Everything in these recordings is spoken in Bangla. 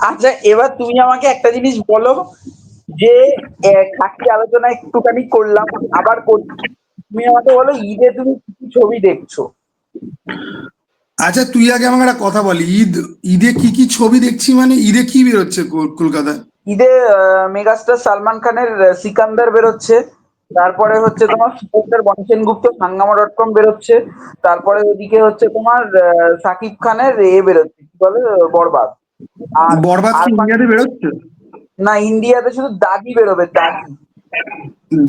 আচ্ছা এবার তুমি আমাকে একটা জিনিস বলো যে খাকি আলোচনা একটুখানি করলাম আবার করছি। তুমি আমাকে বলো ঈদে তুমি কি কি ছবি দেখছ? আচ্ছা তুই আগে আমাকে একটা কথা বল ঈদ ঈদে কি কি ছবি দেখছি মানে ঈদে কি বেরোচ্ছে কল- কলকাতায়? ঈদে মেগাস্টার সালমান খানের সিকান্দার বেরোচ্ছে তারপরে হচ্ছে তোমার সুপারস্টার বনসেন গুপ্ত সাঙ্গামা ডট কম বেরোচ্ছে তারপরে ওদিকে হচ্ছে তোমার সাকিব খানের এ বেরোচ্ছে কি বলে বরবাদ। বরবাদ কি ইন্ডিয়াতে বেরোচ্ছে? না ইন্ডিয়াতে শুধু দাগি বেরোবে দাগি।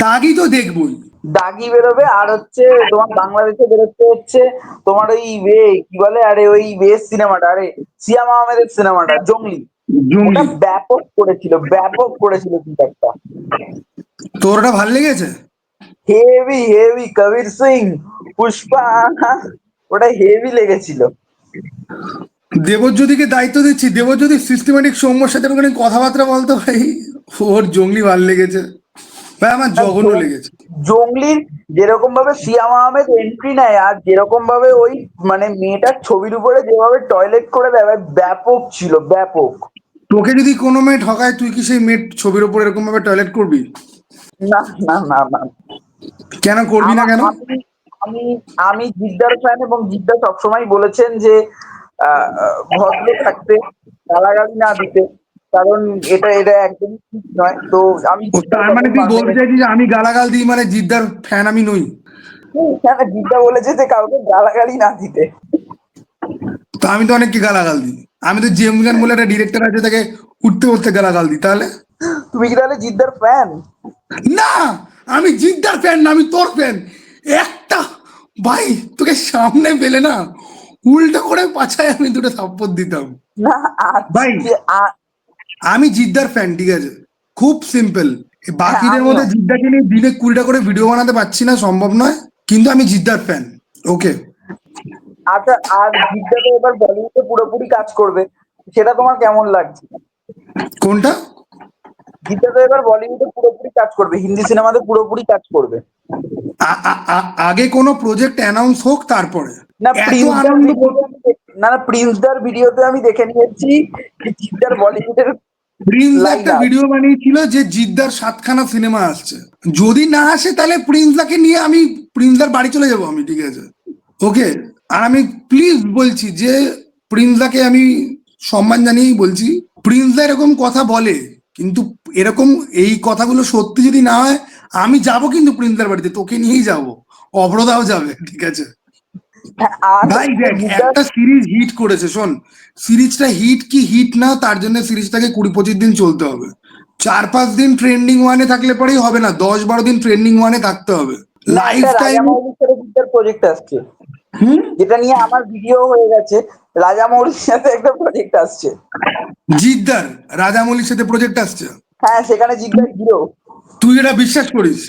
দাগি তো দেখবই। দাগি বেরোবে আর হচ্ছে তোমার বাংলাদেশে বেরোচ্ছে হচ্ছে তোমার ওই বে কি বলে আরে ওই বেশ সিনেমাটা আরে সিয়াম আহমেদের সিনেমাটা জঙ্গলি। ওটা ব্যাপক করেছিল ব্যাপক করেছিল কিন্তু একটা। তোর ওটা ভালো লেগেছে? হেভি হেভি কবির সিং পুষ্পা ওটা হেভি লেগেছিল। দেবজ্যোতিকে দায়িত্ব দিচ্ছি। দেবজ্যোতি সিস্টেমেটিক সৌম্যর সাথে ওখানে কথাবার্তা বলতো ভাই ওর জঙ্গলি ভালো লেগেছে। ভাই আমার জঘন্য লেগেছে। জঙ্গলির যেরকম ভাবে সিয়াম আহমেদ এন্ট্রি নেয় আর যেরকম ভাবে ওই মানে মেয়েটার ছবির উপরে যেভাবে টয়লেট করে দেয় ব্যাপক ছিল ব্যাপক। তোকে যদি কোনো মেয়ে ঠকায় তুই কি সেই মেয়ের ছবির উপর এরকম ভাবে টয়লেট করবি? না না না না। কেন করবি না কেন? আমি আমি জিদ্দার ফ্যান এবং জিদ্দা সবসময় বলেছেন যে ভদ্র থাকতে গালাগালি না দিতে কারণ এটা এটা একদমই ঠিক নয়। তো আমি তার মানে তুই বলতে চাইছিস যে আমি গালাগাল দিই মানে জিদ্দার ফ্যান আমি নই? হ্যাঁ, জিদ্দা বলেছে যে কাউকে গালাগালি না দিতে। তো আমি তো অনেককে গালাগাল দিই। আমি তো জেমজান বলে একটা ডিরেক্টর আছে তাকে উঠতে উঠতে গালাগাল দিই তাহলে? তুমি কি তাহলে জিদ্দার ফ্যান না আমি জিদ্দার ফ্যান না আমি তোর ফ্যান একটা ভাই তোকে সামনে পেলে না উল্টো করে পাছায় আমি দুটো থাপ্পড় দিতাম। না ভাই। আমি জিদ্দার ফ্যান ঠিক আছে? খুব সিম্পল বাকিদের মধ্যে জিদ্দাকে নিয়ে দিনে কুড়িটা করে ভিডিও বানাতে পারছি না সম্ভব নয় কিন্তু আমি জিদ্দার ফ্যান ওকে আচ্ছা আর জিদ্দা তো এবার বলিউডে পুরোপুরি কাজ করবে সেটা তোমার কেমন লাগছে? কোনটা? জিদ্দা তো এবার বলিউডে পুরোপুরি কাজ করবে হিন্দি সিনেমাতে পুরোপুরি কাজ করবে। আগে কোনো প্রজেক্ট অ্যানাউন্স হোক তারপরে। না না না প্রিন্সদার ভিডিওতে আমি দেখে নিয়েছি জিদ্দার বলিউডের প্রিন্স একটা ভিডিও বানিয়েছিল যে জিদ্দার সাতখানা সিনেমা আসছে। যদি না আসে তাহলে প্রিন্সদাকে নিয়ে আমি প্রিন্সদার বাড়ি চলে যাব আমি ঠিক আছে? ওকে আর আমি প্লিজ বলছি যে প্রিন্সদাকে আমি সম্মান জানিয়েই বলছি প্রিন্সদা এরকম কথা বলে কিন্তু এরকম এই কথাগুলো সত্যি যদি না হয় আমি যাব কিন্তু প্রিন্সদার বাড়িতে তোকে নিয়েই যাব। অভ্রদাও যাবে ঠিক আছে? ভাই দেখ একটা সিরিজ হিট করেছে শোন। সিরিজটা হিট কি হিট না তার জন্য সিরিজটাকে কুড়ি পঁচিশ দিন চলতে হবে। চার পাঁচ দিন ট্রেন্ডিং ওয়ানে থাকলে পরেই হবে না দশ বারো দিন ট্রেন্ডিং ওয়ানে থাকতে হবে। লাইফ টাইম প্রজেক্ট আসছে। যেটা নিয়ে আমার ভিডিও হয়ে গেছে রাজামৌলির সাথে একটা প্রজেক্ট আসছে। জিদ্দার রাজামৌলির সাথে প্রজেক্ট আসছে। হ্যাঁ সেখানে জিদ্দার হিরো তুই এটা বিশ্বাস করিস?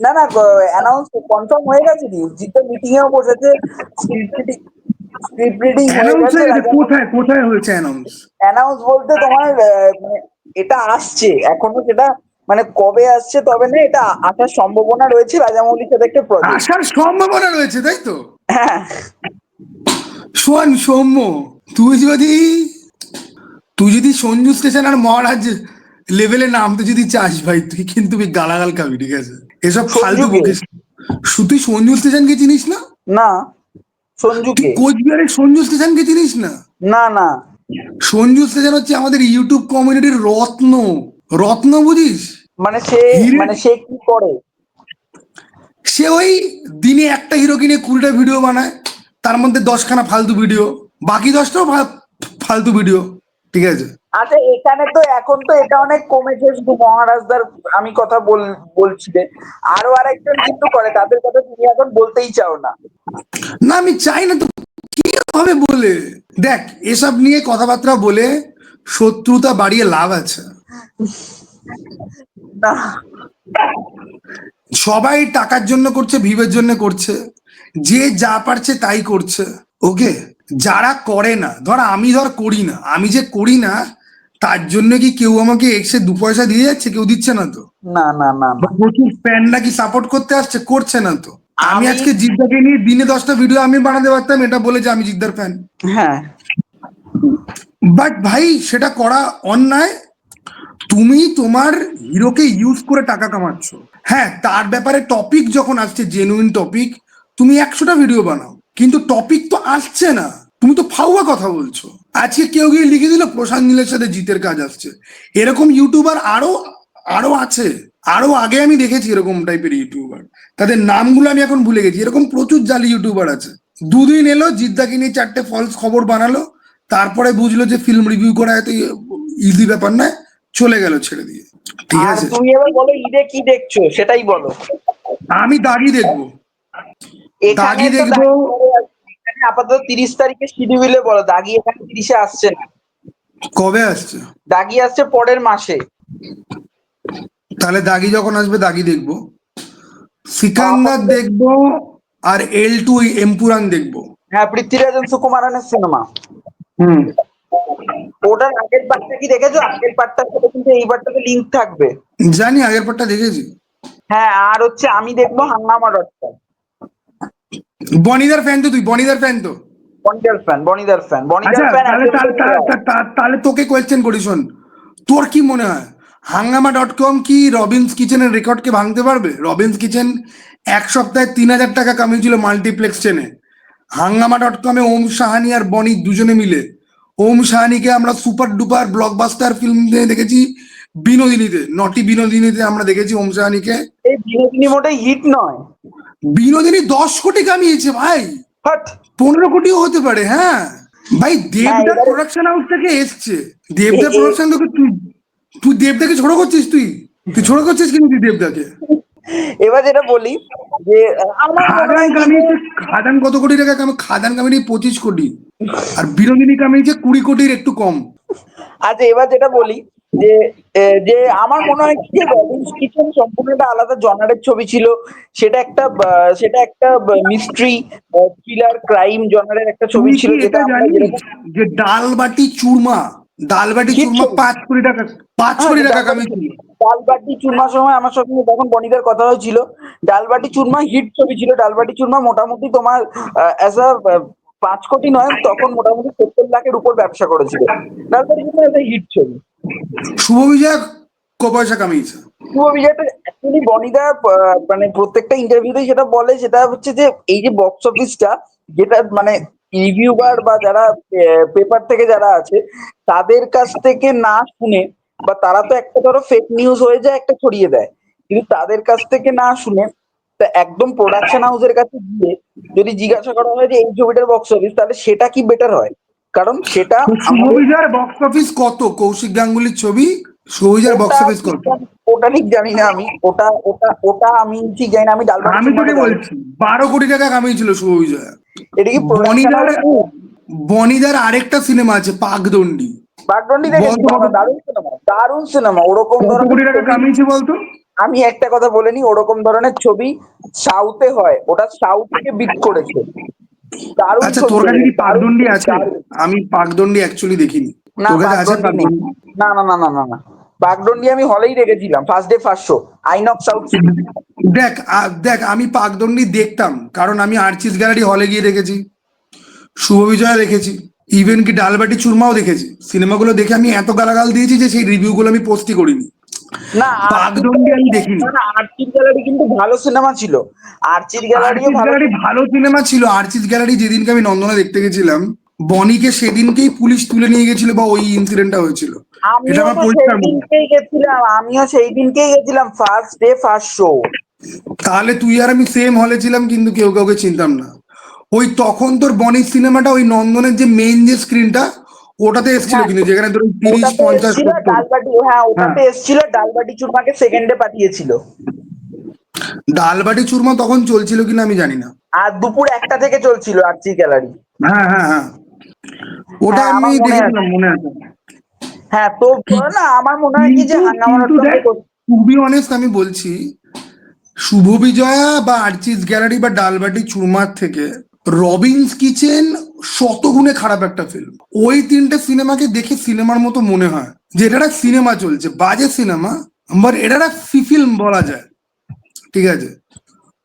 না না অ্যানাউন্স কনফার্ম হয়ে গেছে নিউজ জিদ্দার মিটিং এও বসেছে স্ক্রিপ্ট রিডিং কোথায় কোথায় হয়েছে অ্যানাউন্স অ্যানাউন্স বলতে তোমার মানে এটা আসছে এখনও সেটা মানে কবে আসছে তবে না এটা আসার সম্ভাবনা রয়েছে রাজামৌলির সাথে একটা প্রজেক্ট আসার সম্ভাবনা রয়েছে তাই তো? হ্যাঁ। শোন সৌম্য তুই যদি তুই যদি সঞ্জু স্টেশন আর মহারাজ লেভেলে নামতে যদি চাস ভাই তুই কিন্তু গালাগাল খাবি ঠিক আছে? এসব ফালতু? শুধু সঞ্জু স্টেশনকে চিনিস না? না সঞ্জুকে। কোচবিহারের সঞ্জু স্টেশনকে চিনিস না? না না। সঞ্জু স্টেশন হচ্ছে আমাদের ইউটিউব কমিউনিটির রত্ন। রত্ন বুঝিস? মানে সে মানে সে কি করে? সে ওই দিনে একটা হিরো কিনে কুড়িটা ভিডিও বানায়। তার মধ্যে দশখানা ফালতু ভিডিও বাকি দশটাও ফালতু ভিডিও ঠিক আছে? আচ্ছা এখানে তো এখন তো এটা অনেক কমেছে শুধু মহারাজদার আমি কথা বল বলছি রে। আরও আরেকজন কিন্তু করে তাদের কথা তুমি এখন বলতেই চাও না। না আমি চাই না তো কি হবে বলে? দেখ এসব নিয়ে কথাবার্তা বলে শত্রুতা বাড়িয়ে লাভ আছে। না। সবাই টাকার জন্য করছে ভিভের জন্য করছে। যে যা পারছে তাই করছে ওকে? যারা করে না ধর আমি ধর করি না আমি যে করি না তার জন্য কি কেউ আমাকে এক্সে দু পয়সা দিয়ে যাচ্ছে? কেউ দিচ্ছে না তো? না না না প্রচুর ফ্যানরা কি সাপোর্ট করতে আসছে? করছে না তো? আমি আমি- আজকে জিদ্দাকে নিয়ে দিনে দশটা ভিডিও আমি বানাতে পারতাম এটা বলে যে আমি জিদ্দার ফ্যান হ্যাঁ। বাট ভাই সেটা করা অন্যায়। তুমি তোমার হিরোকে ইউজ করে টাকা কামাচ্ছ। হ্যাঁ তার ব্যাপারে টপিক যখন আসছে জেনুইন টপিক তুমি একশোটা ভিডিও বানাও। কিন্তু টপিক তো আসছে না। তুমি তো ফাউয়া কথা বলছো। আজকে কেউ গিয়ে লিখে দিল প্রশান্ত নীলের সাথে জিতের কাজ আসছে। এরকম ইউটিউবার আরও আরও আছে। আরও আগে আমি দেখেছি এরকম টাইপের ইউটিউবার তাদের নামগুলো আমি এখন ভুলে গেছি। এরকম প্রচুর জালি ইউটিউবার আছে। দুদিন এলো জিদ্দাকে নিয়ে চারটে ফলস খবর বানালো। তারপরে বুঝলো যে ফিল্ম রিভিউ করা এত ইজি ব্যাপার নয়। চলে গেল ছেড়ে দিয়ে। ঠিক আছে? তুমি এবার বলো ঈদে কি দেখছ? সেটাই বলো। আমি দাগি দেখব। দাগি দেখব। আপাতত তিরিশ তারিখে শিডিউলে বলো দাগি এখানে তিরিশে আসছে না। কবে আসছে? দাগি আসছে পরের মাসে। তাহলে দাগি যখন আসবে দাগি দেখব। সিকান্দার দেখব আর এল টু এমপুরান দেখব। হ্যাঁ পৃথ্বীরাজন সুকুমারানের সিনেমা হুম। ওটার আগের পার্টটা কি দেখেছ? আগের পার্টটার সাথে কিন্তু এই পার্টটাতে লিঙ্ক থাকবে। জানি আগের পারটা দেখেছি। হ্যাঁ আর হচ্ছে আমি দেখব হাঙ্গামা কম বনিদার ফ্যান তো তুই বনিদার ফ্যান তো। বনিদার ফ্যান বনিদার ফ্যান বনিদার আচ্ছা ফ্যান তাহলে তাহলে- তাহলে- তাহলে- তাহলে তোকে কোয়েশ্চেন করি শোন। তোর কি মনে হয় হাঙ্গামা ডট কম কি রবিনস কিচেনের রেকর্ডকে ভাঙতে পারবে? রবিনস কিচেন এক সপ্তাহে তিন হাজার টাকা কামিয়েছিল মাল্টিপ্লেক্স চেনে হাঙ্গামা ডট কমে ওম সাহানি আর বনি দুজনে মিলে। ওম সাহানিকে আমরা সুপার ডুপার ব্লকবাস্টার ফিল্ম দিয়ে দেখেছি। বিনোদিনীতে নটি বিনোদিনীতে আমরা দেখেছি ওম সাহানিকে। এই বিনোদিনী মোটে হিট নয়। বিনোদিনী দশ কোটি কামিয়েছে ভাই। পনেরো কোটিও হতে পারে হ্যাঁ। ভাই দেবদা প্রোডাকশন হাউস থেকে এসছে। দেবদা প্রোডাকশন তোকে তুই তুই দেবদাকে ছোট করছিস তুই? তুই ছোট করছিস কিন্তু তুই দেবদাকে? এবার যেটা বলি যে আমার খাদান কামিয়েছে খাদান কত কোটি টাকা কামে খাদান কামিয়ে পঁচিশ কোটি। আর বিনোদিনী কামিয়েছে কুড়ি কোটির একটু কম। আচ্ছা এবার যেটা বলি যে যে আমার মনে হয় যে রবিন্স কিচেন সম্পূর্ণ একটা আলাদা জনারের ছবি ছিল। সেটা একটা সেটা একটা মিস্ট্রি থ্রিলার ক্রাইম জনারের একটা ছবি ছিল যেটা যে ডাল বাটি চুরমা ডাল বাটি চুরমা? পাঁচ কোটি টাকা পাঁচ হ্যাঁ, কোটি টাকা ডালবাটি- কামিয়েছিল ডালবাটি চুরমার সময় আমার সঙ্গে তখন বনিদার কথা হয়েছিল ডালবাটি চুরমা হিট ছবি ছিল। ডালবাটি চুরমা মোটামুটি তোমার অ্যাজ আ পাঁচ কোটি নয় তখন মোটামুটি সত্তর লাখের উপর ব্যবসা করেছিল। ডালবাটি চুরমা একটা হিট ছবি শুভ বিজয় ক পয়সা কামিয়েছে। শুভ বিজয়টা অ্যাকচুয়ালি বনিদা মানে প্রত্যেকটা ইন্টারভিউতে যেটা বলে সেটা হচ্ছে যে এই যে বক্স অফিসটা যেটা মানে রিভিউবার বা যারা পেপার থেকে যারা আছে তাদের কাছ থেকে না শুনে বা তারা তো একটা ধরো ফেক নিউজ হয়ে যায় একটা ছড়িয়ে দেয়। কিন্তু তাদের কাছ থেকে না শুনে তা একদম প্রোডাকশন হাউসের কাছে গিয়ে যদি জিজ্ঞাসা করা হয় যে এই ছবিটার বক্স অফিস তাহলে সেটা কি বেটার হয়? কারণ সেটা বিজয়ের বক্স অফিস কত? কৌশিক গাঙ্গুলির ছবি? শুভ বক্স অফিস কত? ওটা ঠিক জানি না আমি। ওটা ওটা ওটা আমি ঠিক জানি না। আমি ডালবাটি আমি তোকে বলছি বারো কোটি টাকা কামিয়েছিল বিজয় এটা কি বনিদার বনিদার আরেকটা সিনেমা আছে পাকদণ্ডী বাগদন্ডি দেখেছি। দারুণ সিনেমা দারুণ সিনেমা ওরকম কত কোটি টাকা কামিয়েছে বলতো? আমি একটা কথা বলে নি ওরকম ধরনের ছবি সাউথে হয় ওটা সাউথকে বিট করেছে। আচ্ছা তোর কাছে কি পাকদণ্ডী আছে? আমি পাকদণ্ডী অ্যাকচুয়ালি দেখিনি। না। পাকদণ্ডী না না না না না না। আমি হলেই রেখেছিলাম first day first show INOX South দেখ দেখ আমি পাকদণ্ডী দেখতাম কারণ আমি আর্চিস গ্যালারি হলে গিয়ে দেখেছি শুভ বিজয় দেখেছি ইভেন কি ডালবাটি চুরমাও দেখেছি। সিনেমাগুলো দেখে আমি এত গালাগাল দিয়েছি যে সেই রিভিউগুলো আমি পোস্টই করিনি। না বাগদণ্ডী আমি দেখিনি না, না, আর্চির গ্যালারি কিন্তু ভালো সিনেমা ছিল। আর্চির গ্যালারিও গ্যালারি ভালো সিনেমা ছিল। গ্যালারি যেদিনকে আমি নন্দনে দেখতে গেছিলাম বনিকে সেদিনকেই পুলিশ তুলে নিয়ে গেছিল বা ওই ইনসিডেন্টটা হয়েছিল। এটা আমিও আমার পরিষ্কার মনে গেছিলাম আমিও সেই দিনকেই গেছিলাম ফার্স্ট ডে ফার্স্ট শো তাহলে তুই আর আমি সেম হলে ছিলাম কিন্তু কেউ কাউকে চিনতাম না। ওই তখন তোর বনির সিনেমাটা ওই নন্দনের যে মেইন যে স্ক্রিনটা ওটাতে এসেছিল হ্যাঁ। কিন্তু যেখানে তোর তিরিশ পঞ্চাশ ডালবাটি হ্যাঁ ওটাতে এসেছিল ডালবাটি চুরমাকে সেকেন্ডে পাঠিয়েছিল। ডালবাটি চুরমা তখন চলছিল কিনা আমি জানি না। আর দুপুর একটা থেকে চলছিল আর্চি গ্যালারি। হ্যাঁ হ্যাঁ হ্যাঁ। ওটা হ্যাঁ, আমি দেখেছিলাম মনে আছে। হ্যাঁ তো না আমার মনে হয় কি যে be honest আমি বলছি শুভ বিজয়া বা আর্চিস গ্যালারি বা ডালবাটি চুরমার থেকে রবিনস কিচেন শতগুণে খারাপ একটা ফিল্ম ওই তিনটে সিনেমাকে দেখে সিনেমার মতো মনে হয় যে এটা একটা সিনেমা চলছে, বাজে সিনেমা বাট এটা একটা ফিল্ম বলা যায়। ঠিক আছে?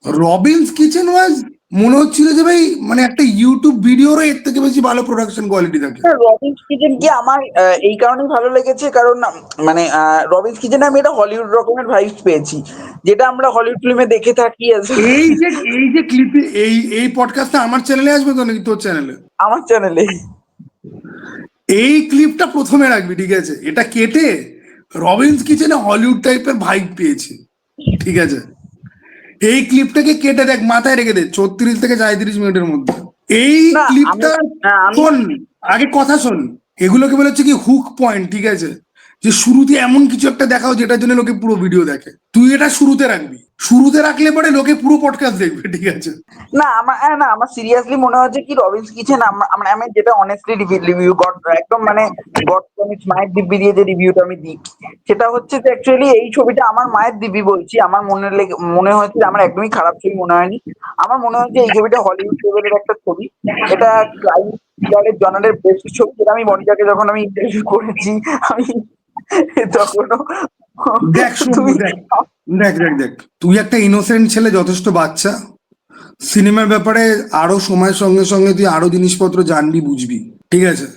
রবিনস কিচেন ওয়াজ মনে হচ্ছিল যে ভাই মানে একটা ইউটিউব ভিডিওরও এর থেকে বেশি ভালো প্রোডাকশন কোয়ালিটি থাকে। রবিন্স কিচেন কি আমার এই কারণেই ভালো লেগেছে? কারণ মানে রবিন্স কিচেন আমি এটা হলিউড রকমের ভাইবস পেয়েছি। যেটা আমরা হলিউড ফিল্মে দেখে থাকি এই যে এই যে ক্লিপ এই এই পডকাস্টটা আমার চ্যানেলে আসবে তো নাকি তোর চ্যানেলে আমার চ্যানেলে এই ক্লিপটা প্রথমে রাখবি ঠিক আছে? এটা কেটে রবিন্স কিচেনে হলিউড টাইপের ভাইব পেয়েছি। ঠিক আছে? এই ক্লিপটাকে কেটে দেখ মাথায় রেখে দে ছত্রিশ থেকে সাঁত্রিশ মিনিটের মধ্যে। এই ক্লিপটা শোন আগে কথা শোন। এগুলোকে বলে হচ্ছে কি হুক পয়েন্ট ঠিক আছে? যে শুরুতে এমন কিছু একটা দেখাও যেটার জন্য লোকে পুরো ভিডিও দেখে। তুই এটা শুরুতে রাখবি। শুরুতে রাখলে পরে লোকে পুরো পডকাস্ট দেখবে ঠিক আছে? না আমার হ্যাঁ, না আমার সিরিয়াসলি মনে হচ্ছে কি রবিন্স কিচেন আমরা আমি যেটা অনেস্টলি রিভিউ গড একদম মানে গড প্রমিস মায়ের দিব্যি দিয়ে যে রিভিউটা আমি দিই সেটা হচ্ছে যে অ্যাকচুয়ালি এই ছবিটা আমার মায়ের দিব্যি বলছি আমার মনে মনে হয়েছে আমার একদমই খারাপ ছবি মনে হয়নি আমার মনে হচ্ছে এই ছবিটা হলিউড লেভেলের একটা ছবি এটা ক্রাইম থ্রিলারের জনারের বেস্ট ছবি যেটা আমি মনিকাকে যখন আমি ইন্টারভিউ করেছি আমি তখনও দেখ দেখ দেখ দেখ তুই একটা ইনোসেন্ট ছেলে যথেষ্ট বাচ্চা। সিনেমার ব্যাপারে আরও সময়ের সঙ্গে সঙ্গে তুই আরও জিনিসপত্র জানবি বুঝবি। ঠিক আছে?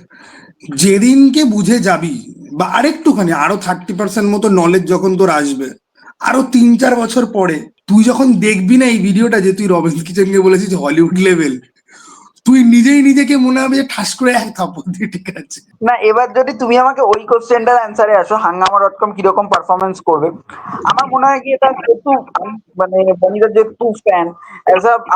যেদিনকে বুঝে যাবি বা আরেকটুখানি আরও থার্টি পার্সেন্ট মতো নলেজ যখন তোর আসবে আরও তিন চার বছর পরে তুই যখন দেখবি না এই ভিডিওটা যে তুই রবিন্স কিচেনকে বলেছিস হলিউড লেভেল তুই নিজেই নিজেকে মনে হবে যে ঠাস করে এক থাপ্পড় দিয়ে ঠিক আছে। না এবার যদি তুমি আমাকে ওই কোশ্চেনটার অ্যান্সারে আসো হাঙ্গামা ডট কম কীরকম পারফরমেন্স করবে আমার মনে হয় কি এটা যেহেতু আমি মানে বনিদার যেহেতু ফ্যান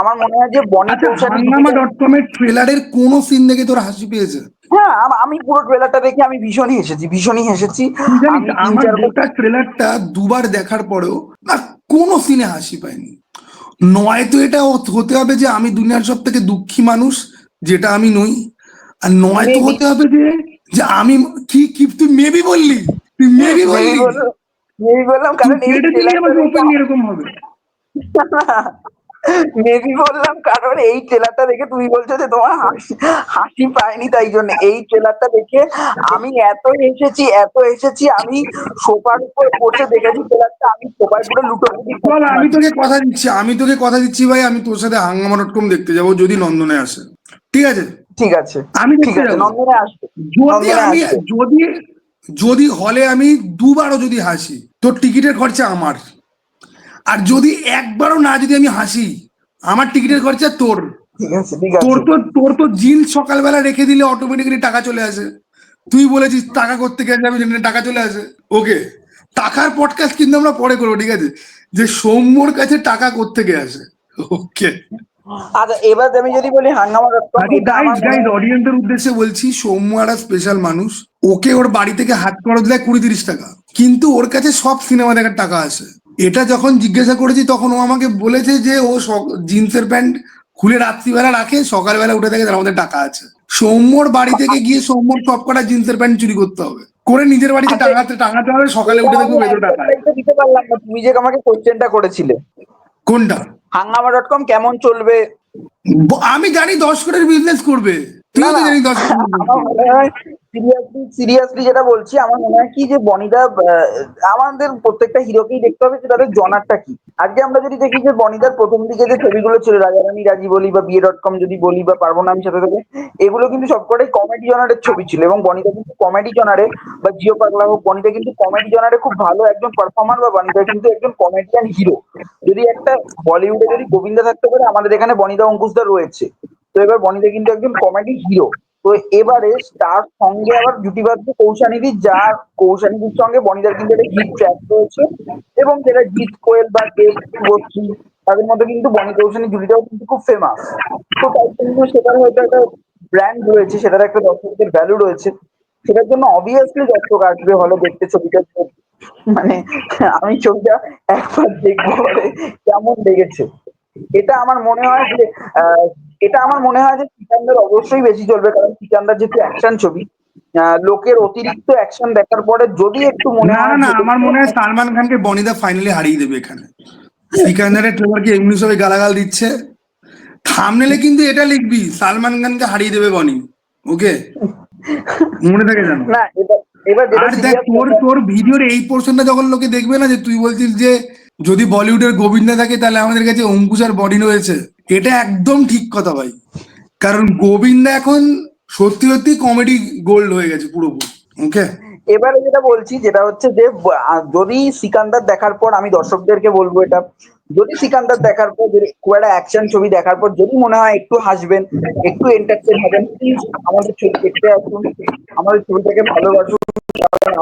আমার মনে হয় যে বনি আচ্ছা হাঙ্গামা ডট কমের ট্রেলারের কোনো সিন দেখে তোর হাসি পেয়েছে? হ্যাঁ আমি পুরো ট্রেলারটা দেখে আমি ভীষণই হেসেছি ভীষণই হেসেছি। আমি আমার গোটা ট্রেলারটা দুবার দেখার পরেও না কোনো সিনে হাসি পাইনি নয়তো এটা হতে হবে যে আমি দুনিয়ার সব থেকে দুঃখী মানুষ যেটা আমি নই। আর নয় তো হতে হবে যে যে আমি কি কি তুই মেবি বললি? তুই মেবি বললি? মেবি বললাম কারণ এরকম হবে। মেবি বললাম কারণ এই ট্রেলারটা দেখে তুমি বলছো যে তোমার হাসি হাসি পায়নি তাই জন্য। এই ট্রেলারটা দেখে আমি এত এসেছি এত এসেছি আমি সোফার উপর বসে দেখেছি ট্রেলারটা আমি সোফার পুরো লুটো আমি তোকে কথা দিচ্ছি আমি তোকে কথা দিচ্ছি ভাই আমি তোর সাথে হাঙ্গামা ডট কম দেখতে যাব যদি নন্দনে আসে। ঠিক আছে? ঠিক আছে। আমি ঠিক আছে নন্দনে আসবে। যদি আমি যদি যদি হলে আমি দুবারও যদি হাসি তোর টিকিটের খরচা আমার। আর যদি একবারও না যদি আমি হাসি আমার টিকিটের খরচা তোর। তোর তো তোর তো জিন্স সকালবেলা রেখে দিলে অটোমেটিক্যালি টাকা চলে আসে। তুই বলেছিস টাকা করতে গেলে আমি জানি টাকা চলে আসে। ওকে টাকার পডকাস্ট কিন্তু আমরা পরে করব ঠিক আছে? যে সৌম্যর কাছে টাকা করতে আসে। ওকে। আচ্ছা এবার আমি যদি বলি হাঙ্গামা অডিয়েন্সের উদ্দেশ্যে বলছি সৌম্য একটা স্পেশাল মানুষ। ওকে ওর বাড়ি থেকে হাত খরচ দেয় কুড়ি তিরিশ টাকা। কিন্তু ওর কাছে সব সিনেমা দেখার টাকা আসে। এটা যখন জিজ্ঞাসা করেছি তখন ও আমাকে বলেছে যে ও জিন্সের প্যান্ট খুলে রাত্রিবেলা রাখে সকালবেলা উঠে তার মধ্যে টাকা আছে। সৌম্যর বাড়ি থেকে গিয়ে সৌম্যর সব কটা জিন্সের প্যান্ট চুরি করতে হবে। করে নিজের বাড়িতে টাঙাতে টাঙাতে হবে সকালে উঠে দেখব ভেতরে টাকা দিতে পারলাম না তুমি যে আমাকে কোশ্চেনটা করেছিলে। কোনটা? হাঙ্গামা ডট কম কেমন চলবে? আমি জানি দশ কোটির বিজনেস করবে। তুইও তো। জানি দশ সিরিয়াসলি সিরিয়াসলি যেটা বলছি, আমার মনে হয় কি যে বনিদা আমাদের প্রত্যেকটা হিরোকেই দেখতে হবে যে তাদের জনারটা কি। আজকে আমরা যদি দেখি যে বনিদার প্রথম দিকে যে ছবিগুলো ছিল, রাজারানী রাজি বলি বা বিয়ে ডট কম যদি বলি বা পারব না আমি সাথে সাথে, এগুলো কিন্তু সবকটাই কমেডি জনারের ছবি ছিল এবং বনিদা কিন্তু কমেডি জনারে বা জিও পাগলা হোক বনিদা কিন্তু কমেডি জনারে খুব ভালো একজন পারফর্মার বা বনিদা কিন্তু একজন কমেডিয়ান হিরো যদি একটা বলিউডে যদি গোবিন্দা থাকতে পারে, আমাদের এখানে বনিদা অঙ্কুশদা রয়েছে। তো এবার বনিদা কিন্তু একজন কমেডি হিরো তো এবারে তার সঙ্গে আবার জুটিবাদ্য কৌশানিধি যার কৌশানিধির সঙ্গে বনিদার কিন্তু একটা হিট ট্র্যাক রয়েছে এবং যেটা জিৎ কোয়েল বা তাদের মধ্যে কিন্তু বনি কৌশানী জুটিটাও কিন্তু খুব ফেমাস তো তাই জন্য সেটার হয়তো একটা ব্র্যান্ড রয়েছে, সেটার একটা দর্শকদের ভ্যালু রয়েছে। সেটার জন্য অবভিয়াসলি দর্শক আসবে, হলে দেখতে ছবিটা মানে আমি ছবিটা একবার দেখব বলে কেমন লেগেছে? এটা আমার মনে হয় যে এটা আমার মনে হয় যে সিকান্দার অবশ্যই বেশি চলবে কারণ সিকান্দার যেহেতু অ্যাকশন ছবি লোকের অতিরিক্ত অ্যাকশন দেখার পরে যদি একটু মনে হয় না আমার মনে হয় সালমান খানকে বনিদা ফাইনালি হারিয়ে দেবে এখানে। সিকান্দারের ট্রেলারকে এমনি সবাই গালাগাল দিচ্ছে? থামনেলে কিন্তু এটা লিখবি সালমান খানকে হারিয়ে দেবে বনি ওকে মনে থাকে জানো না এবার এবার আর দেখ তোর তোর ভিডিওর এই পোর্শনটা যখন লোকে দেখবে না যে তুই বলছিস যে যদি বলিউডের গোবিন্দা থাকে, তাহলে আমাদের কাছে অঙ্কুশ আর বডি রয়েছে। এটা একদম ঠিক কথা ভাই। কারণ গোবিন্দা এখন সত্যি সত্যি কমেডি গোল্ড হয়ে গেছে পুরোপুরি ওকে এবারে যেটা বলছি, যেটা হচ্ছে যে যদি সিকান্দার দেখার পর, আমি দর্শকদেরকে বলব এটা, যদি সিকান্দার দেখার পর, যদি খুব একটা অ্যাকশন ছবি দেখার পর, যদি মনে হয় একটু হাসবেন, একটু এন্টারটেন হবেন প্লিজ আমাদের ছবি দেখতে আসুন, আমাদের ছবিটাকে ভালোবাসুন।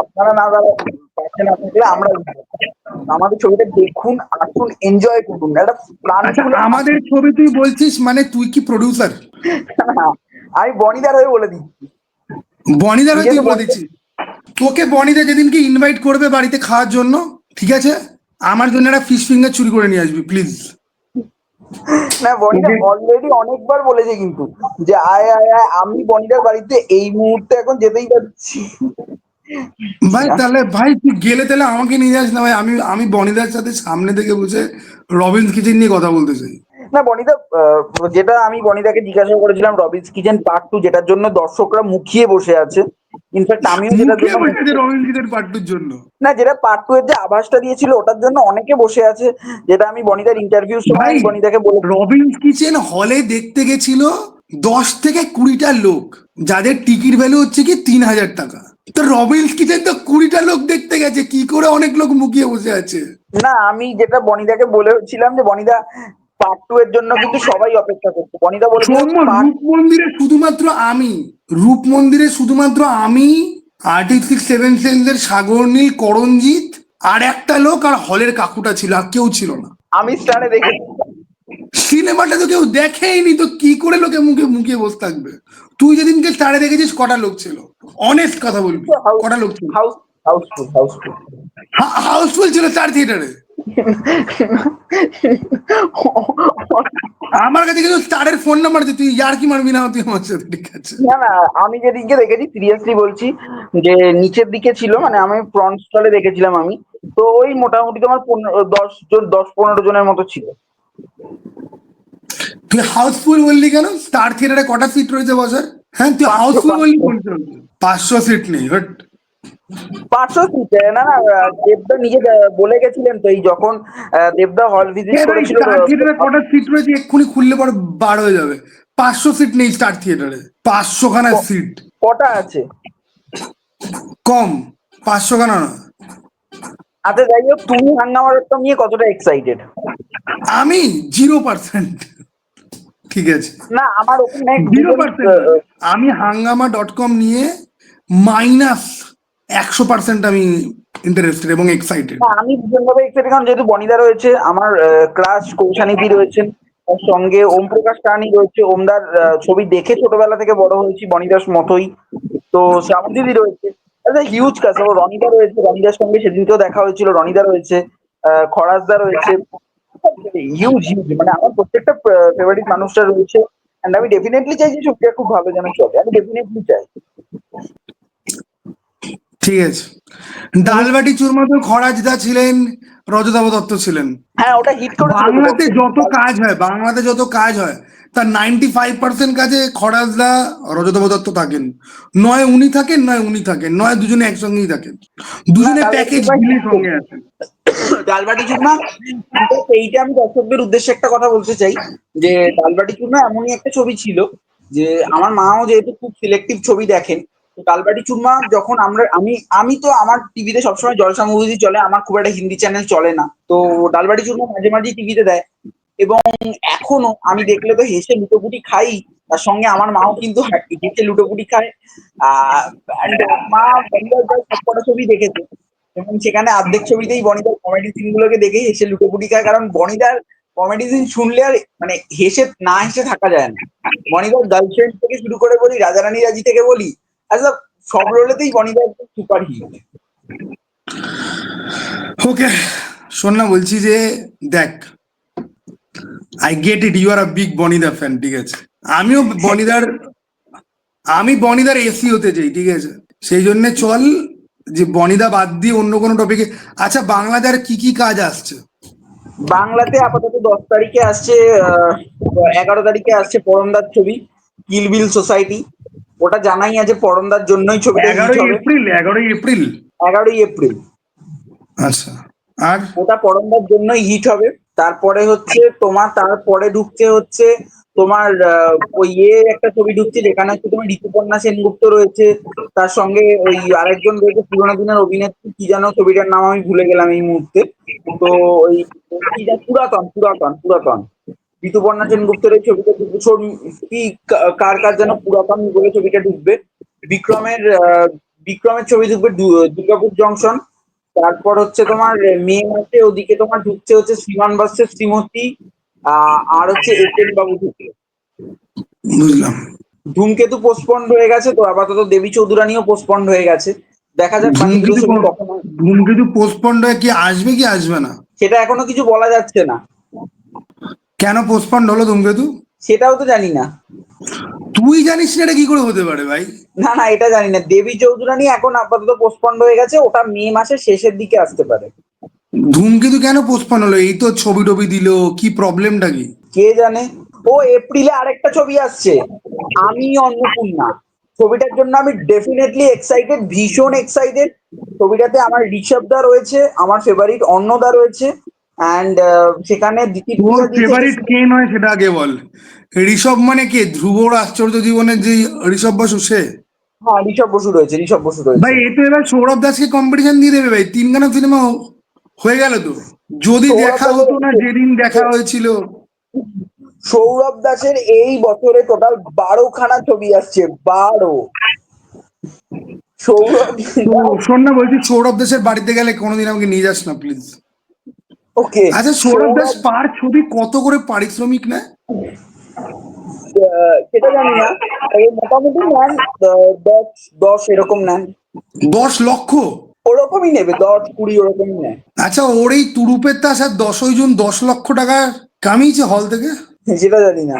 আপনারা না পাশে না থাকলে আমরা আমাদের ছবিটা দেখুন আসুন এনজয় করুন। একটা প্রাণ আচ্ছা আমাদের ছবি তুই বলছিস মানে তুই কি প্রডিউসার আমি বনিদার হয়ে বলে দিচ্ছি। বনিদার হয়ে তুই বলে দিচ্ছিস? তোকে বনিদা যেদিনকে ইনভাইট করবে বাড়িতে খাওয়ার জন্য ঠিক আছে? আমার জন্য একটা ফিশ ফিঙ্গার চুরি করে নিয়ে আসবি প্লিজ না বনিদা. অলরেডি অনেকবার বলেছে কিন্তু যে আয় আয় আয় আমি বনিদার বাড়িতে এই মুহূর্তে এখন যেতেই যাচ্ছি ভাই তাহলে ভাই তুই গেলে তাহলে আমাকে নিয়ে যাস না ভাই? আমি আমি বনিদার সাথে সামনে থেকে বসে রবিন্স কিচেন নিয়ে কথা বলতে চাই। না বনিদা যেটা আমি বনিদাকে জিজ্ঞাসা করেছিলাম রবিন্স কিচেন পার্ট টু যেটার জন্য দর্শকরা মুখিয়ে বসে আছে। ইনফ্যাক্ট আমিও রবিন্স কিচেন পার্টুর জন্য। না যেটা পার্ট টু এর যে আভাসটা দিয়েছিল ওটার জন্য অনেকে বসে আছে যেটা আমি বনিদার ইন্টারভিউ সময় বনিদাকে বলে রবিন্স কিচেন হলে দেখতে গেছিল দশ থেকে কুড়িটা লোক যাদের টিকিট ভ্যালু হচ্ছে কি তিন হাজার টাকা। তো রবিন্স কিচেন তো কুড়িটা লোক দেখতে গেছে? কি করে অনেক লোক মুখিয়ে বসে আছে? না আমি যেটা বনিদাকে বলেছিলাম যে বনিদা পার্ট টু এর জন্য কিন্তু সবাই অপেক্ষা করছে। বনিদা part রূপ মন্দিরে শুধুমাত্র আমি। রূপ মন্দিরে শুধুমাত্র আমি আর্টিস্টিক সেভেন সেন্সের সাগর নীল করঞ্জিত আর একটা লোক আর হলের কাকুটা ছিল আর কেউ ছিল না। আমি স্টারে দেখেছি। সিনেমাটা তো কেউ দেখেইনি তো কি করে লোকে মুখে মুখে বসে থাকবে? তুই যেদিনকে স্টারে দেখেছিস কটা লোক ছিল? অনেস্ট কথা বলবি কটা লোক ছিল? হাউস হাউসফুল হাউসফুল হাউসফুল ছিল স্টার থিয়েটারে। আমার কাছে কিন্তু স্টারের ফোন নাম্বার আছে তুই ইয়ার কি মারবি না তুই আমার সাথে ঠিক আছে? না না আমি যেদিনকে দেখেছি সিরিয়াসলি বলছি যে নিচের দিকে ছিল মানে আমি ফ্রন্ট স্টলে দেখেছিলাম আমি তো ওই মোটামুটি তোমার পনেরো দশ জন দশ পনেরো জনের মতো ছিল। তুই হাউসফুল বললি কেন? স্টার থিয়েটারে কটা সিট রয়েছে বছর? হ্যাঁ তুই হাউসফুল বললি পাঁচশো। সিট নেই বাট পাঁচশো সিট না না দেবদা নিজে বলে গেছিলেন তো এই যখন দেবদা হল ভিজিট করেছিল স্টার থিয়েটারে কটা সিট রয়েছে? এক্ষুনি খুললে পরে বার হয়ে যাবে। পাঁচশো সিট নেই স্টার থিয়েটারে পাঁচশো খানা সিট কটা আছে? কম পাঁচশো খানা না আচ্ছা যাই হোক তুমি হাঙ্গামার নিয়ে কতটা এক্সাইটেড আমি জিরো পার্সেন্ট ঠিক আছে। না আমার ওখানে জিরো আমি হাঙ্গামা ডট কম নিয়ে মাইনাস একশো পার্সেন্ট আমি ইন্টারেস্টেড এবং এক্সাইটেড আমি ভীষণভাবে এক্সাইটেড কারণ যেহেতু বনিদা রয়েছে আমার ক্লাস কৌশানীদি রয়েছেন তার সঙ্গে ওম প্রকাশ টানি রয়েছে ওমদার ছবি দেখে ছোটবেলা থেকে বড় হয়েছি বনিদাস মতোই। তো শ্রাবন্তীদি রয়েছে হিউজ কাজ রনিদা রয়েছে রনিদার সঙ্গে সেদিনকেও দেখা হয়েছিল রনিদা রয়েছে আহ, খরাসদা রয়েছে হিউজ হিউজ মানে আমার প্রত্যেকটা ফেভারিট মানুষটা রয়েছে এন্ড আমি ডেফিনেটলি চাই যে ছবিটা খুব ভালো যেন চলে আমি ডেফিনেটলি চাই। ঠিক আছে। ডালবাটি চুরমা তো খরাজদা ছিলেন রজতাব দত্ত ছিলেন। হ্যাঁ ওটা হিট করে বাংলাতে যত কাজ হয় বাংলাতে যত কাজ হয় তার নাইনটি ফাইভ পার্সেন্ট কাজে খরাজদা রজতাব দত্ত থাকেন। নয় উনি থাকেন নয় উনি থাকেন নয় দুজনে একসঙ্গেই থাকেন। দুজনে প্যাকেজ মিলে সঙ্গে আছেন। ডালবাটি চুরমা এইটা আমি দর্শকদের উদ্দেশ্যে একটা কথা বলতে চাই, যে ডালবাটি চুরমা এমনই একটা ছবি ছিল যে আমার মাও যেহেতু খুব সিলেক্টিভ ছবি দেখেন, তো ডালবাটি চুরমা যখন আমরা, আমি আমি তো আমার টিভিতে সবসময় জলসা মুভিজি চলে, আমার খুব একটা হিন্দি চ্যানেল চলে না, তো ডালবাটি চুরমা মাঝে মাঝে টিভিতে দেয়। এবং এখনও আমি দেখলে তো হেসে লুটোপুটি খাই, তার সঙ্গে আমার মাও কিন্তু হেসে লুটোপুটি খায়। মা সবকটা ছবি দেখেছে। এবং সেখানে অর্ধেক ছবিতেই বনিদার কমেডি সিন গুলোকে দেখেই হেসে লুটোপুটি খায়, কারণ বনিদার কমেডি সিন শুনলে আর মানে হেসে না হেসে থাকা যায় না। বনিদার গার্লফ্রেন্ড থেকে শুরু করে বলি, রাজারানী রাজি থেকে বলি আচ্ছা সব রোলেতেই বনিদার সুপার হিট ওকে শোন না, বলছি যে দেখ I get it you are a big বনিদা fan ঠিক আছে? আমিও বনিদার আমি বনিদার এসি হতে চাই ঠিক আছে? সেই জন্য চল যে বনিদা বাদ দিয়ে অন্য কোনো টপিকে আচ্ছা বাংলাতে আর কি কি কাজ আসছে? বাংলাতে আপাতত দশ তারিখে আসছে আহ, এগারো তারিখে আসছে পরমদার ছবি কিলবিল সোসাইটি। ওটা জানাই আছে পরমদার জন্যই ছবি এগারোই এপ্রিল এগারোই এপ্রিল। এগারোই এপ্রিল। আচ্ছা আর? ওটা পরমদার জন্যই হিট হবে। তারপরে হচ্ছে তোমার তারপরে ঢুকছে হচ্ছে তোমার ওই ইয়ে একটা ছবি ঢুকছে যেখানে হচ্ছে তোমার ঋতুপর্ণা সেনগুপ্ত রয়েছে। তার সঙ্গে ওই আরেকজন রয়েছে, পুরোনো দিনের অভিনেত্রী। কি যেন ছবিটার নাম আমি ভুলে গেলাম এই মুহূর্তে। তো ওই পুরাতন পুরাতন পুরাতন। ঋতুপর্ণা সেনগুপ্তের এই ছবিটা কি কার কার যেন পুরাতন বলে ছবিটা ঢুকবে। বিক্রমের বিক্রমের ছবি ঢুকবে দুর্গাপুর জংশন। তারপর হচ্ছে তোমার মে মাসে ওদিকে তোমার ঢুকছে হচ্ছে শ্রীমান বাসের শ্রীমতী। আর হচ্ছে একেন বাবু ঢুকছে বুঝলাম। ধূমকেতু পোস্টপন্ড হয়ে গেছে তো আপাতত দেবী চৌধুরানীও পোস্টপন্ড হয়ে গেছে। দেখা যাক। ধূমকেতু পোস্টপন্ড হয়ে। কি আসবে কি আসবে না? সেটা এখনও কিছু বলা যাচ্ছে না। কেন পোস্টপন্ড হলো ধূমকেতু? সেটাও তো জানি না। তুই জানিস না এটা কি করে হতে পারে ভাই? না না এটা জানি না। দেবী চৌধুরানী এখন আপাতত পোস্টপন্ড হয়ে গেছে ওটা মে মাসের শেষের দিকে আসতে পারে। ধূমকেতু কেন পোস্টপন্ড হলো? এই তো ছবি টবি দিল কি প্রবলেমটা কি? কে জানে? ও এপ্রিলে আরেকটা ছবি আসছে। আমি অন্নপূর্ণা। ছবিটার জন্য আমি ডেফিনেটলি এক্সাইটেড ভীষণ এক্সাইটেড ছবিটাতে আমার ঋষভ দা রয়েছে আমার ফেভারিট অন্নদা রয়েছে। অ্যান্ড সেখানে ফেভারিট কে নয় সেটা আগে বল। ঋষভ মানে কে? ধ্রুবর আশ্চর্য জীবনের যে ঋষভ বসু সে? হ্যাঁ ঋষভ বসু রয়েছে ঋষভ বসু রয়েছে। ভাই এ তো এবার সৌরভ দাসকে কম্পিটিশন দিয়ে দেবে ভাই। তিনখানা সিনেমা হয়ে গেল তো? যদি দেখা হতো না যেদিন দেখা হয়েছিল। সৌরভ দাসের এই বছরে টোটাল বারো খানা ছবি আসছে বারো। সৌরভ শোন না বলছি সৌরভ দাসের বাড়িতে গেলে কোনোদিন আমাকে নিয়ে যাস না প্লিজ ওকে আচ্ছা সৌরভ দাস পার ছবি কত করে পারিশ্রমিক নেয়? সেটা জানি না। মোটামুটি নেন দশ দশ এরকম নেন। দশ লক্ষ? ওরকমই নেবে দশ কুড়ি ওরকমই নেয়। আচ্ছা ওর এই তুরুপের তাস আর দশই জুন দশ লক্ষ টাকা কামিয়েছে হল থেকে? সেটা জানি না।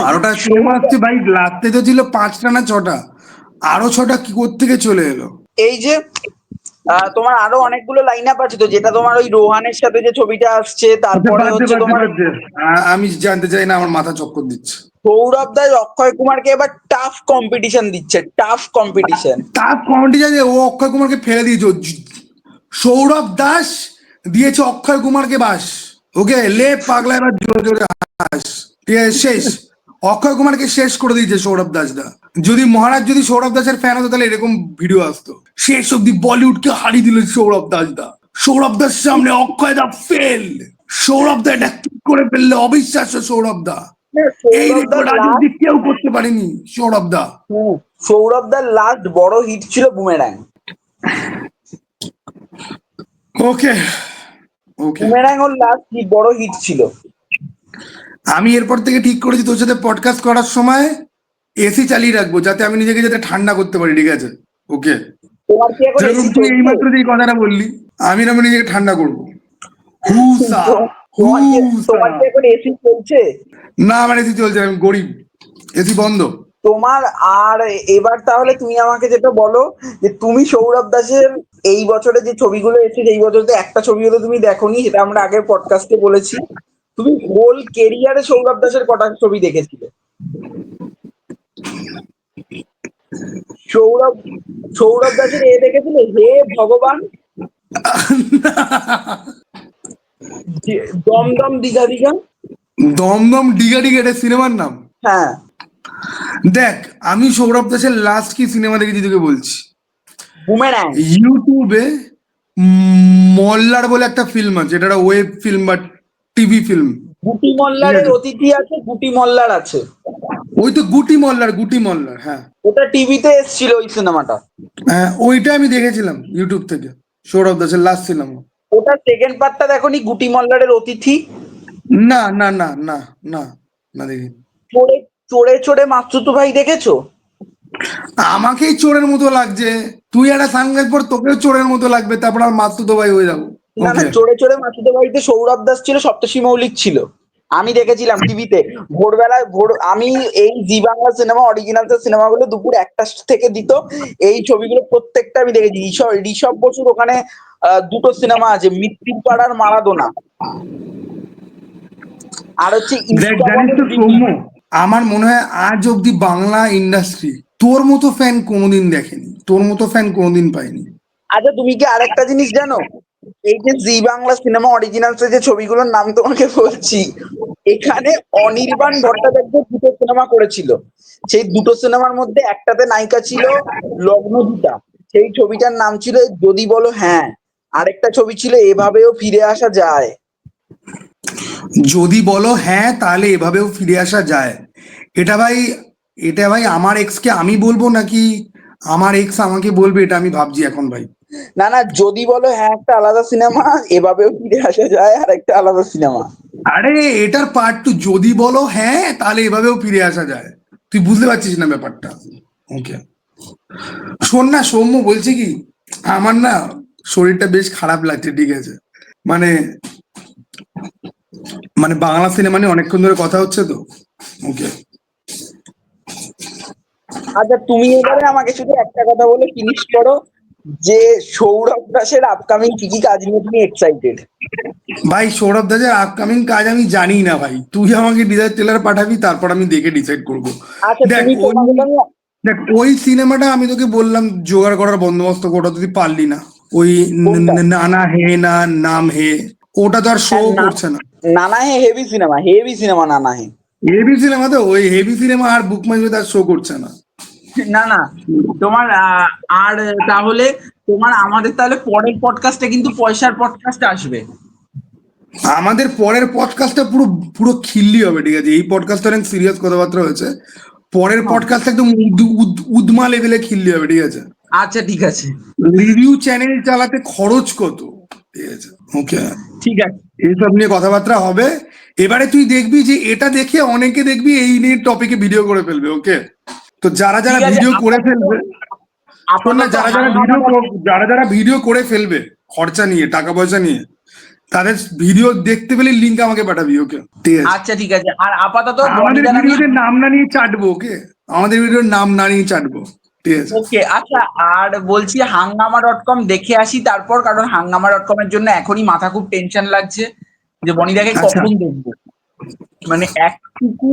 বারোটা সিনেমা হচ্ছে ভাই লাগতে তো ছিল পাঁচটা না ছটা। আরও ছটা কি থেকে চলে এলো? এই যে তোমার আরও অনেকগুলো লাইন আপ আছে তো যেটা তোমার ওই রোহানের সাথে যে ছবিটা আসছে তারপরে হচ্ছে তোমার আমি জানতে চাই না আমার মাথা চক্কর দিচ্ছে। সৌরভ দাস, অক্ষয় কুমারকে এবার টাফ কম্পিটিশন দিচ্ছে টাফ কম্পিটিশন টাফ কমেন্টে যায় ও অক্ষয় কুমারকে ফেলে দিয়েছে। সৌরভ দাস দিয়েছে অক্ষয় কুমারকে বাস। ওকে, লে পাগলা এবার জোরে জোরে হাস। শেষ। অক্ষয় কুমারকে শেষ করে দিয়েছে সৌরভ দাস দা যদি মহারাজ, যদি সৌরভ দাসের ফ্যান হতো, তাহলে এরকম ভিডিও আসতো। শেষ অব্দি বলিউডকে হারিয়ে দিল সৌরভ দাস দা সৌরভ দাস সামনে অক্ষয় দা ফেল সৌরভ দা এটা কি করে ফেললে অবিশ্বাস্য সৌরভ দা। অব্দি কেউ করতে পারেনি সৌরভ দা। সৌরভ দার লাস্ট বড় হিট ছিল বুমেরাং ওকে ওকে বুমেরাং ওর লাস্ট বড় হিট ছিল? আমি এরপর থেকে ঠিক করেছি তোর সাথে পডকাস্ট করার সময় এসি চালিয়ে রাখব যাতে আমি নিজেকে যাতে ঠান্ডা করতে পারি ঠিক আছে? ওকে তুই এইমাত্র যে কথাটা বললি আমি এরকম নিজেকে ঠান্ডা করব। হুসা। তোমার কি- এখন এসি চলছে। না আমার এসি চলছে আমি গরিব। এসি বন্ধ। তোমার আর এবার তাহলে তুমি আমাকে যেটা বলো যে তুমি সৌরভ দাসের এই বছরে যে ছবিগুলো এসেছে এই বছর তো একটা ছবি হলে তুমি দেখোনি সেটা আমরা আগের পডকাস্টে বলেছি। তুমি হোল কেরিয়ারে সৌরভ দাসের কটা ছবি দেখেছিলে? সৌরভ সৌরভ দাসের এ দেখেছিলে? হে ভগবান। দমদম দিঘা দিঘা? দমদম ডিগা ডিগা এটা সিনেমার নাম? হ্যাঁ। দেখ আমি সৌরভ দাসের লাস্ট কি সিনেমা দেখেছি তোকে বলছি? ইউটিউবে মল্লার বলে একটা ফিল্ম আছে এটা একটা ওয়েব ফিল্ম বা টিভি ফিল্ম গুটি মল্লারের অতিথি আছে গুটি মল্লার আছে। ওই তো গুটি মল্লার গুটি মল্লার হ্যাঁ। ওটা টিভিতে এসেছিল ওই সিনেমাটা। হ্যাঁ ওইটা আমি দেখেছিলাম ইউটিউব থেকে সৌরভ দাসের লাস্ট সিনেমা ওটা সেকেন্ড পার্টটা দেখোনি গুটি মল্লারের অতিথি। না না না না না না দেখি চড়ে চড়ে চড়ে মাসুতু ভাই দেখেছ? আমাকেই চোরের মতো লাগছে। তুই একটা সানগ্লাস পর তোকেও চোরের মতো লাগবে তারপর আর ভাই হয়ে যাব। না না চড়ে মাসুতু বাড়িতে সৌরভ দাস ছিল সপ্তর্ষি মৌলিক ছিল। আমি দেখেছিলাম টিভিতে ভোরবেলায় ভোর আমি এই জি বাংলা সিনেমা অরিজিনাল সিনেমাগুলো দুপুর একটা থেকে দিত এই ছবিগুলো প্রত্যেকটা আমি দেখেছি। ঋষভ ঋষভ বসুর ওখানে দুটো সিনেমা আছে মৃত্যুর পাড়ার মারাদোনা। আর হচ্ছে আমার মনে হয় আজ অব্দি বাংলা ইন্ডাস্ট্রি তোর মতো ফ্যান কোনোদিন দেখেনি তোর মতো ফ্যান কোনোদিন পাইনি আচ্ছা তুমি কি আরেকটা জিনিস জানো? এই যে জি বাংলা সিনেমা অরিজিনালস যে ছবিগুলোর নাম তোমাকে বলছি এখানে অনির্বাণ ভট্টাচার্য দুটো সিনেমা করেছিল। সেই দুটো সিনেমার মধ্যে একটাতে নায়িকা ছিল লগ্নজিতা সেই ছবিটার নাম ছিল যদি বলো হ্যাঁ। আরেকটা ছবি ছিল এভাবেও ফিরে আসা যায়। যদি বলো হ্যাঁ তাহলে এভাবেও ফিরে আসা যায়। এটা ভাই এটা ভাই আমার এক্সকে আমি বলব নাকি আমার এক্স আমাকে বলবে এটা আমি ভাবছি এখন ভাই। না না যদি বলো হ্যাঁ একটা আলাদা সিনেমা এভাবেও ফিরে আসা যায় আর একটা আলাদা সিনেমা। আরে এটার পার্ট টু যদি বলো হ্যাঁ তাহলে এভাবেও ফিরে আসা যায়। তুই বুঝতে পারছিস না ব্যাপারটা। ওকে শোন না সৌম্য বলছি কি আমার না শরীরটা বেশ খারাপ লাগছে ঠিক আছে। মানে মানে বাংলা সিনেমা নিয়ে অনেকক্ষণ ধরে কথা হচ্ছে তো? ওকে আচ্ছা তুমি এবারে আমাকে শুধু একটা কথা বলে ফিনিশ করো যে সৌরভ দাসের আপকামিং কি কি কাজ নিয়ে তুমি এক্সাইটেড ভাই সৌরভ দাসের আপকামিং কাজ আমি জানি না ভাই। তুই আমাকে ডিজাইন টেলার পাঠাবি তারপর আমি দেখে ডিসাইড করব। আচ্ছা দেখ দেখ ওই সিনেমাটা আমি তোকে বললাম জোগাড় করার বন্দোবস্ত ওটা তুই পারলি না। ওই? নানা হে না নাম হে। ওটা তো আর শো হ্যাঁ, করছে না। নানা হে হেভি সিনেমা হেভি সিনেমা নানা হে। হেভি সিনেমা তো ওই হেভি সিনেমা আর বুক মাই তার শো করছে না। না না তোমার আর তাহলে তোমার আমাদের তাহলে পরের পডকাস্টে কিন্তু পয়সার পডকাস্ট আসবে। আমাদের পরের পডকাস্টটা পুরো পুরো খিল্লি হবে ঠিক আছে? এই পডকাস্টটা অনেক সিরিয়াস কথাবার্তা হয়েছে। পরের পডকাস্ট একদম উদ- উদ- উদ্মা লেভেলে খিল্লি হবে ঠিক আছে? আচ্ছা ঠিক আছে। রিভিউ চ্যানেল চালাতে খরচ কত? ঠিক আছে ওকে ঠিক আছে। এইসব নিয়ে কথাবার্তা হবে। এবারে তুই দেখবি যে এটা দেখে অনেকে দেখবি এই নিয়ে টপিকে ভিডিও করে ফেলবে ওকে তো যারা যারা ভিডিও করে ফেলবে না যারা যারা ভিডিও যারা যারা ভিডিও করে ফেলবে খরচা নিয়ে টাকা পয়সা নিয়ে তাদের ভিডিও দেখতে পেলে লিঙ্ক আমাকে পাঠাবি ওকে ঠিক আছে। আচ্ছা ঠিক আছে। আর আপাতত আমাদের ভিডিওতে নাম না নিয়ে চাটবো ওকে আমাদের ভিডিওর নাম না নিয়ে চাটবো। ওকে আচ্ছা আর বলছি হাঙ্গামা ডট কম দেখে আসি তারপর কারণ হাঙ্গামা ডট কম এর জন্য এখনই মাথা খুব টেনশন লাগছে যে বনিদাকে আচ্ছা। কখন দেখব? মানে একটুকু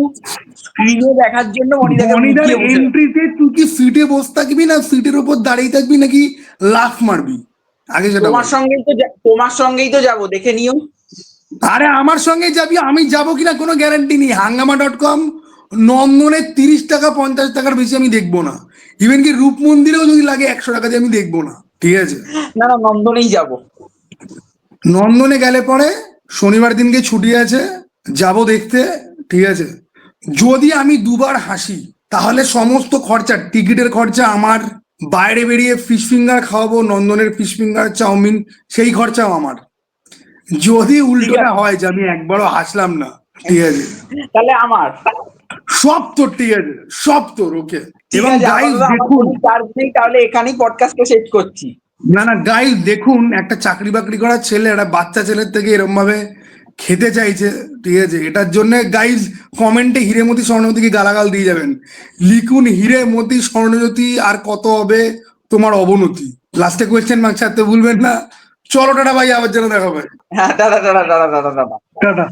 স্ক্রিনে দেখার জন্য বনিদাকে মনিদার এন্ট্রিতে তুই কি সিটে বসে থাকবি না সিটের উপর দাঁড়িয়ে থাকবি নাকি লাফ মারবি? আগে সেটা তোমার সঙ্গেই তো তোমার সঙ্গেই তো যাব দেখে নিও। আরে আমার সঙ্গে যাবি? আমি যাব কিনা কোনো গ্যারান্টি নেই। হাঙ্গামা ডট কম নন্দনে তিরিশ টাকা পঞ্চাশ টাকার বেশি আমি দেখব না। ইভেন কি রূপ মন্দিরেও যদি লাগে একশো টাকা দিয়ে আমি দেখব না ঠিক আছে? না না নন্দনেই যাব। নন্দনে গেলে পরে শনিবার দিনকে ছুটি আছে যাব দেখতে ঠিক আছে? যদি আমি দুবার হাসি তাহলে সমস্ত খরচা টিকিটের খরচা আমার বাইরে বেরিয়ে ফিশ ফিঙ্গার খাওয়াবো নন্দনের ফিশ ফিঙ্গার চাউমিন সেই খরচাও আমার। যদি উল্টোটা হয় যে আমি একবারও হাসলাম না ঠিক আছে? তাহলে আমার। সব তোর ঠিক আছে সব তোর ওকে এবং আমার দেখুন। তাহলে এখানেই পডকাস্টটা শেষ করছি। না না গাইজ দেখুন একটা চাকরি বাকরি করা ছেলে একটা বাচ্চা ছেলের থেকে এরম ভাবে খেতে চাইছে ঠিক আছে? এটার জন্য গাইজ কমেন্টে হিরেমতি স্বর্ণজ্যোতিকে গালাগাল দিয়ে যাবেন। লিখুন হিরেমতি স্বর্ণজ্যোতি আর কত হবে তোমার অবনতি? লাস্টে কোয়েশ্চেন মার্ক ছাড়তে ভুলবেন না। চলো টাটা ভাই আবার যেন দেখা ভাই হ্যাঁ দাদা দাদা দাদা দাদা টাটা।